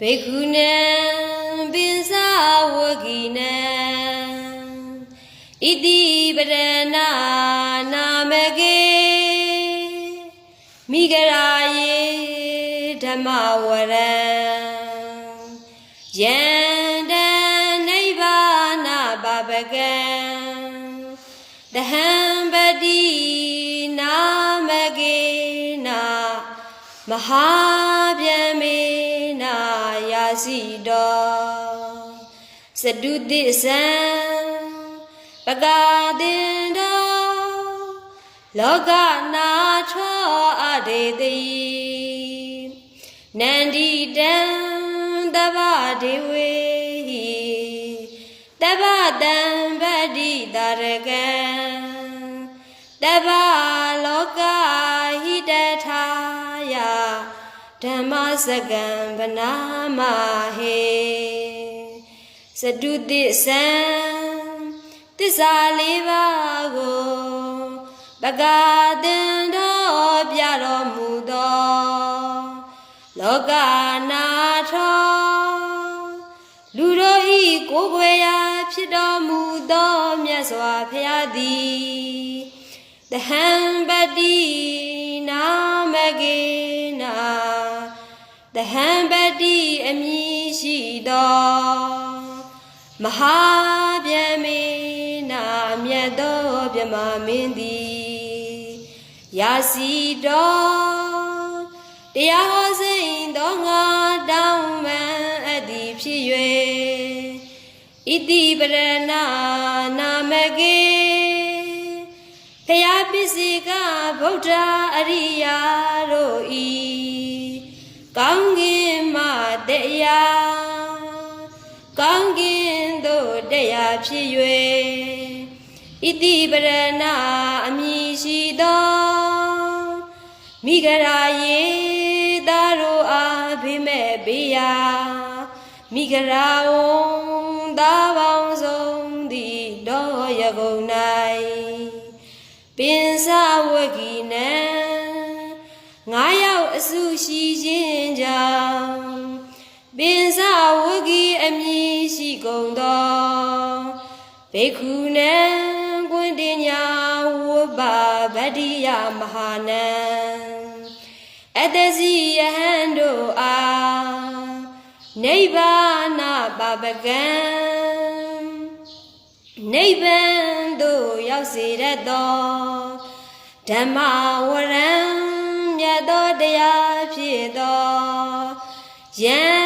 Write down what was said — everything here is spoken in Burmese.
ဘေခုနံပင်စဝဂီနံဣတိပရဏနာမကေမိဂရာယေဓမ္မဝရံယန္တနိဗ္ဗာနပပကံတဟံပတိ မဟာဗျမေနာယာစီတော်စတုတိစံပကာတင်တော်လောကနာထောအဒေတိနန္ဒီတံတဗ္ဗဒေဝေဟိတဗ္ဗတံပတိတာရကံတဗ္ဗလောက ဓမ္မစကံဗနာမဟေစတုတိစံတစ္ဆာလေးပါးကိုပကာတင်တော်ပြတော်မူသောလောကနာထောလူတို့ဤကိုယ်ွယ်ရာဖြစ်တော်မူသောမြတ်စွာဘုရားသည်တဟံပတိ မဟာဗျမေနာမြတ်သောမြမမင်းသည်ယာစီတော်တရားဟောစိန်သောငါတောင်းပန်အပ်သည်ဖြစ်၍ဣတိပရဏနာမကေဖျားပစ္စည်းကဗုဒ္ဓအရိယာတို့ဤကောင်းကင်မတရားကောင်းကင် သို့တရားဖြစ်၍ဣတိပရဏအမည်ရှိသောမိဂရာယေသာတို့အားဖိမဲ့ပေးရာမိဂရာဝံသာပေါင်းစုံသည်တော်ရကုန်၌ပင်စဝဂီနံငါးယောက်အစုရှိခြင်းကြောင့်ပင်စဝဂီအမည်ရှိကုန်သော ဘေခုနံကွင်တင်ညာဝဘဗတ္တိယမဟာနံအတ္တစီယဟန်တို့အားနိဗ္ဗာနပပကံနိဗ္ဗာန်သို့ရောက်စေတတ်သောဓမ္မဝရံမြတ်သောတရားဖြစ်သောယံ